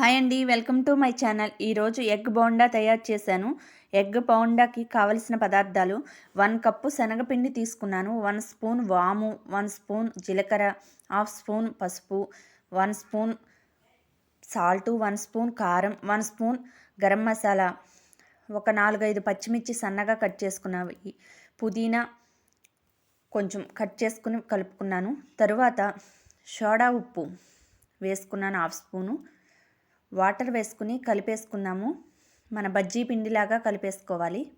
Hi అండి welcome to my channel. ఈరోజు egg bonda తయారు చేశాను. ఎగ్ బోండాకి కావలసిన పదార్థాలు వన్ కప్పు శనగపిండి తీసుకున్నాను. వన్ స్పూన్ వాము వన్ స్పూన్ జీలకర్ర హాఫ్ స్పూన్ పసుపు one spoon salt one spoon కారం వన్ స్పూన్ గరం మసాలా ఒక నాలుగైదు పచ్చిమిర్చి సన్నగా కట్ చేసుకున్నవి పుదీనా కొంచెం కట్ చేసుకుని కలుపుకున్నాను. తరువాత సోడా ఉప్పు వేసుకున్నాను హాఫ్ స్పూను. వాటర్ వేసుకుని కలిపేసుకుందాము మన బజ్జీ పిండిలాగా కలిపేసుకోవాలి.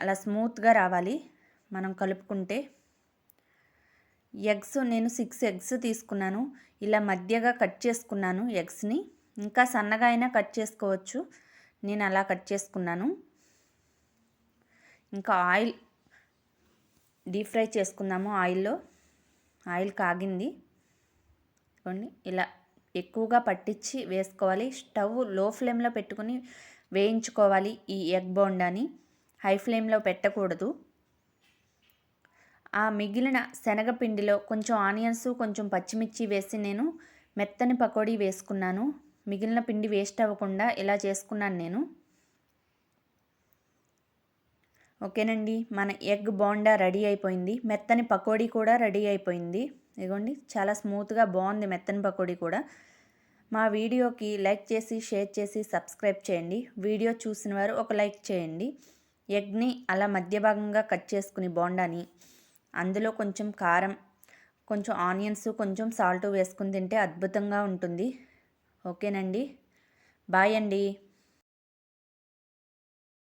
అలా స్మూత్గా రావాలి మనం కలుపుకుంటే. ఎగ్స్ నేను సిక్స్ ఎగ్స్ తీసుకున్నాను. ఇలా మధ్యగా కట్ చేసుకున్నాను ఎగ్స్ని. ఇంకా సన్నగా అయినా కట్ చేసుకోవచ్చు. నేను అలా కట్ చేసుకున్నాను. ఇంకా ఆయిల్ డీప్ ఫ్రై చేసుకుందాము ఆయిల్లో. ఆయిల్ కాగింది. ఇలా ఎక్కువగా పట్టించి వేసుకోవాలి. స్టవ్లో ఫ్లేమ్లో పెట్టుకుని వేయించుకోవాలి ఈ ఎగ్ బోండాని హై ఫ్లేమ్లో పెట్టకూడదు. ఆ మిగిలిన శనగపిండిలో కొంచెం ఆనియన్స్ కొంచెం పచ్చిమిర్చి వేసి నేను మెత్తని పకోడీ వేసుకున్నాను. మిగిలిన పిండి వేస్ట్ అవ్వకుండా ఇలా చేసుకున్నాను నేను. ఓకేనండి మన ఎగ్ బోండా రెడీ అయిపోయింది. మెత్తని పకోడీ కూడా రెడీ అయిపోయింది. ఇదిగోండి చాలా స్మూత్గా బాగుంది మెత్తని పకోడీ కూడా. మా వీడియోకి లైక్ చేసి షేర్ చేసి సబ్స్క్రైబ్ చేయండి. వీడియో చూసిన వారు ఒక లైక్ చేయండి. ఎగ్ని అలా మధ్య భాగంగా కట్ చేసుకుని బోండాని అందులో కొంచెం కారం కొంచెం ఆనియన్స్ కొంచెం సాల్ట్ వేసుకుని తింటే అద్భుతంగా ఉంటుంది. ఓకేనండి బాయ్ అండి.